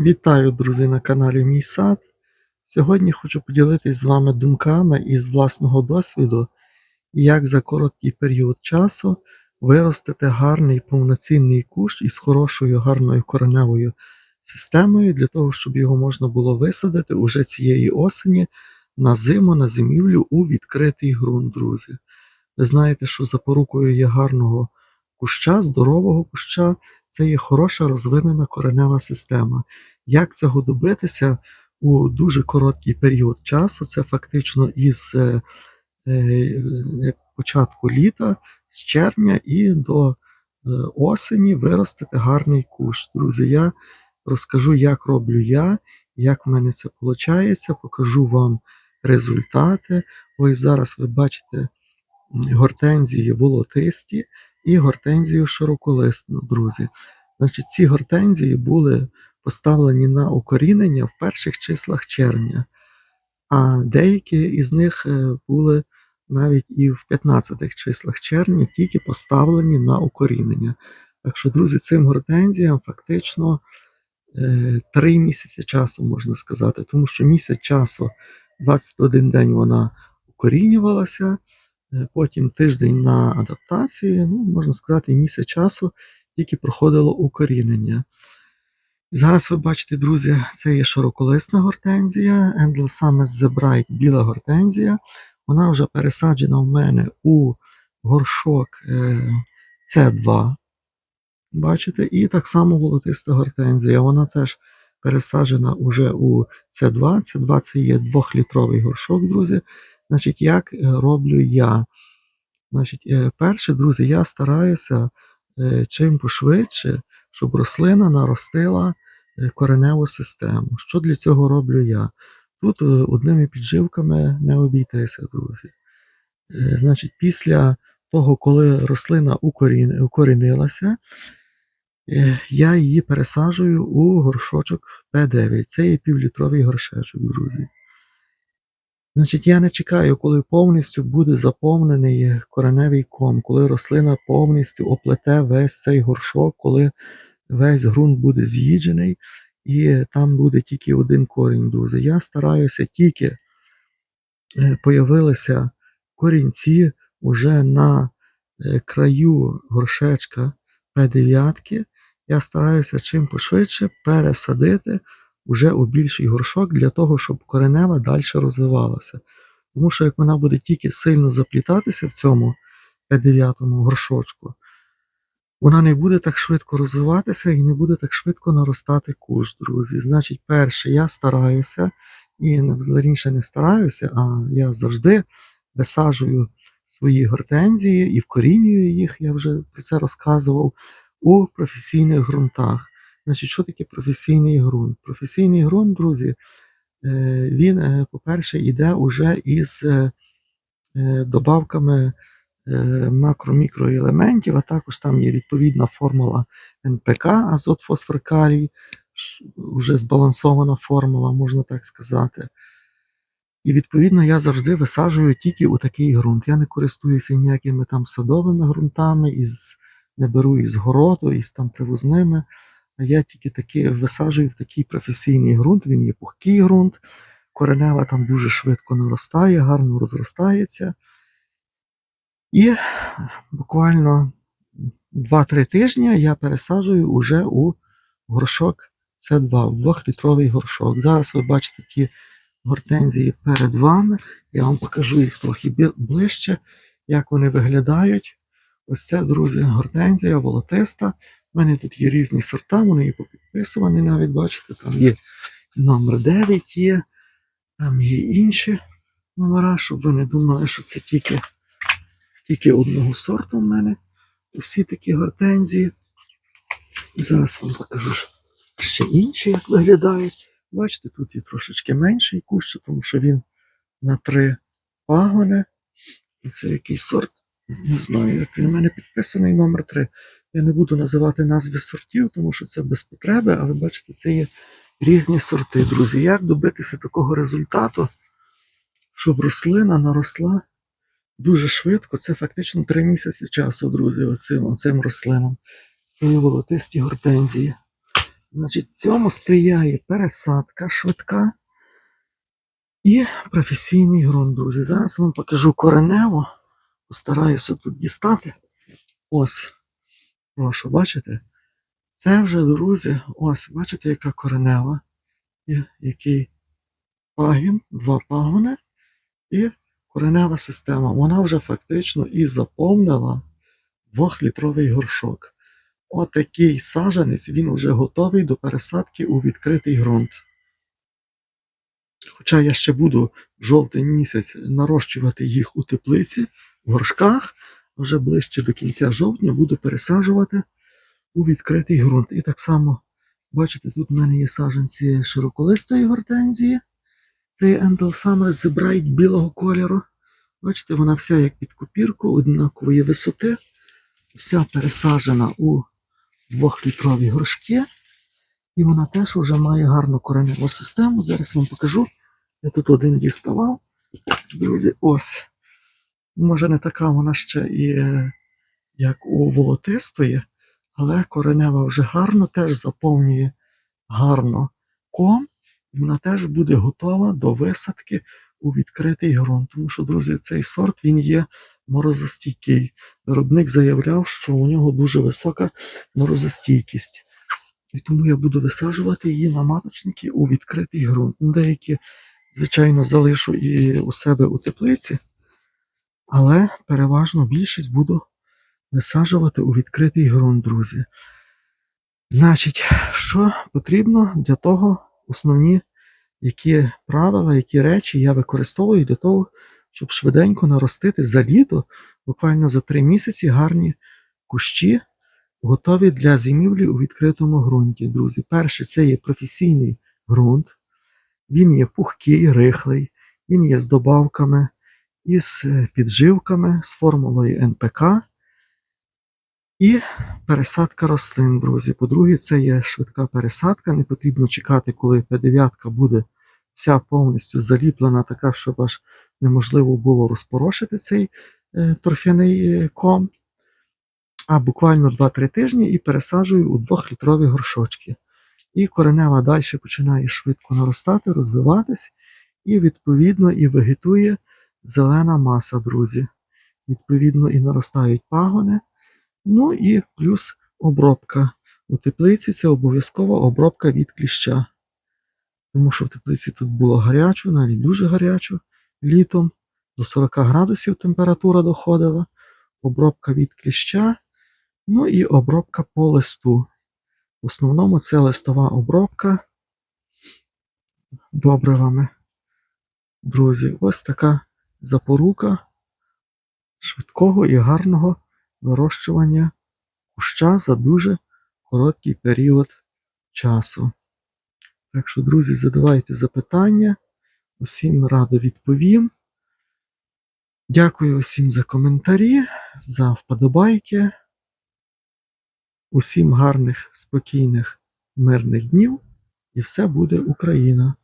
Вітаю, друзі, на каналі Мій Сад. Сьогодні хочу поділитись з вами думками із власного досвіду, як за короткий період часу виростити гарний повноцінний кущ із хорошою гарною кореневою системою для того, щоб його можна було висадити уже цієї осені на зиму, на зимівлю у відкритий ґрунт, друзі. Ви знаєте, що запорукою є гарного куща, здорового куща, це є хороша розвинена коренева система. Як цього добитися у дуже короткий період часу? Це фактично із е, е, початку літа, з червня і до е, осені виростити гарний кущ. Друзі, я розкажу, як роблю я, як в мене це виходить, покажу вам результати. Ось зараз ви бачите гортензії волотисті і гортензію широколисну, друзі. Значить, ці гортензії були поставлені на укорінення в перших числах червня, а деякі із них е, були навіть і в 15 числах червня тільки поставлені на укорінення. Так що, друзі, цим гортензіям фактично е, три місяці часу можна сказати, тому що місяць часу, 21 день вона укорінювалася, е, потім тиждень на адаптації, ну, можна сказати, місяць часу тільки проходило укорінення. Зараз ви бачите, друзі, це є широколисна гортензія, Endless Summit The Bright біла гортензія. Вона вже пересаджена в мене у горшок С2. Бачите, і так само волотиста гортензія. Вона теж пересаджена уже у С2. С2 це є 2-літровий горшок, друзі. Значить, як роблю я? Значить, перше, друзі, я стараюся чим пошвидше, щоб рослина наростила кореневу систему. Що для цього роблю я? Тут одними підживками не обійтися, друзі. Значить, після того, коли рослина укорінилася, я її пересаджую у горшочок П9. Це є півлітровий горшечок, друзі. Значить, я не чекаю, коли повністю буде заповнений кореневий ком, коли рослина повністю оплете весь цей горшок, коли весь ґрунт буде з'їджений, і там буде тільки один корінь, друзі. Я стараюся тільки появилися корінці вже на краю горшечка П9. Я стараюся чим пошвидше пересадити вже у більший горшок для того, щоб коренева далі розвивалася. Тому що як вона буде тільки сильно заплітатися в цьому П9 горшочку, вона не буде так швидко розвиватися і не буде так швидко наростати куш, друзі. Значить, перше, я стараюся, і раніше не стараюся, а я завжди висаджую свої гортензії і вкорінюю їх, я вже про це розказував, у професійних ґрунтах. Значить, що таке професійний ґрунт? Професійний ґрунт, друзі, він, по-перше, йде уже із добавками макро-мікроелементів, а також там є відповідна формула НПК, азот, фосфор, калій, вже збалансована формула, можна так сказати. І відповідно я завжди висаджую тільки у такий ґрунт. Я не користуюся ніякими там садовими ґрунтами, із, не беру із городу, із там привозними. А я тільки таки висаджую в такий професійний ґрунт, він є пухкий ґрунт, коренева там дуже швидко наростає, гарно розростається. І буквально 2-3 тижні я пересаджую уже у горшок С2, в 2-літровий горшок. Зараз ви бачите ті гортензії перед вами. Я вам покажу їх трохи ближче, як вони виглядають. Ось це, друзі, гортензія волотиста. У мене тут є різні сорта, вони є попідписувані навіть, бачите, там є номер 9 є, там є інші номера, щоб ви не думали, що це тільки тільки одного сорту в мене. Усі такі гортензії. Зараз вам покажу ще інші, як виглядають. Бачите, тут є трошечки менший кущ, тому що він на три пагони. Це який сорт. Не знаю, як він у мене підписаний номер 3 Я не буду називати назви сортів, тому що це без потреби, але бачите, це є різні сорти, друзі. Як добитися такого результату, щоб рослина наросла дуже швидко? Це фактично 3 місяці часу, друзі, оцим, оцим рослинам. Це є волотисті гортензії. Значить, цьому сприяє пересадка швидка і професійний ґрунт, друзі. Зараз вам покажу коренево. Постараюся тут дістати. Ось. Прошу, бачите? Це вже, друзі, ось, бачите, яка коренева. Який пагін, два пагони і коренева система. Вона вже фактично і заповнила двохлітровий горшок. Отакий сажанець, він вже готовий до пересадки у відкритий ґрунт. Хоча я ще буду в жовтень місяць нарощувати їх у теплиці, в горшках, вже ближче до кінця жовтня буду пересаджувати у відкритий ґрунт. І так само, бачите, тут в мене є саджанці широколистої гортензії. Це є Endel Summer білого кольору. Бачите, вона вся як під копірку, однакової висоти. Вся пересаджена у двохлітрові горшки. І вона теж вже має гарну кореневу систему. Зараз вам покажу. Я тут один діставав. Друзі, ось. Може не така вона ще і е, як у волотистої, але коренева вже гарно теж заповнює гарно ком. І вона теж буде готова до висадки у відкритий ґрунт. Тому що, друзі, цей сорт він є морозостійкий. Виробник заявляв, що у нього дуже висока морозостійкість. І тому я буду висаджувати її на маточники у відкритий ґрунт. Ну, Деякі, звичайно, залишу і у себе у теплиці, але переважно більшість буду висаджувати у відкритий ґрунт, друзі. Значить, що потрібно для того, основні які правила, які речі я використовую для того, щоб швиденько наростити за літо, буквально за три місяці гарні кущі, готові для зимівлі у відкритому ґрунті, друзі. Перше, це є професійний ґрунт. Він є пухкий, рихлий, він є з добавками, із е, підживками, з формулою НПК. І пересадка рослин, друзі. По-друге, це є швидка пересадка. Не потрібно чекати, коли П9 буде вся повністю заліплена, така, щоб аж неможливо було розпорошити цей е, торфяний е, ком. А буквально 2-3 тижні і пересаджую у 2-літрові горшочки. І коренева далі починає швидко наростати, розвиватись, і відповідно і вегетує зелена маса, друзі. Відповідно, і наростають пагони. Ну і плюс обробка. У теплиці це обов'язкова обробка від кліща. Тому що в теплиці тут було гарячо, навіть дуже гарячо літом. До 40 градусів температура доходила. Обробка від кліща. Ну і обробка по листу. В основному це листова обробка добривами. Друзі, ось така запорука швидкого і гарного вирощування куща за дуже короткий період часу. Так що, друзі, задавайте запитання. Усім радо відповім. Дякую усім за коментарі, за вподобайки. Усім гарних, спокійних, мирних днів. І все буде Україна!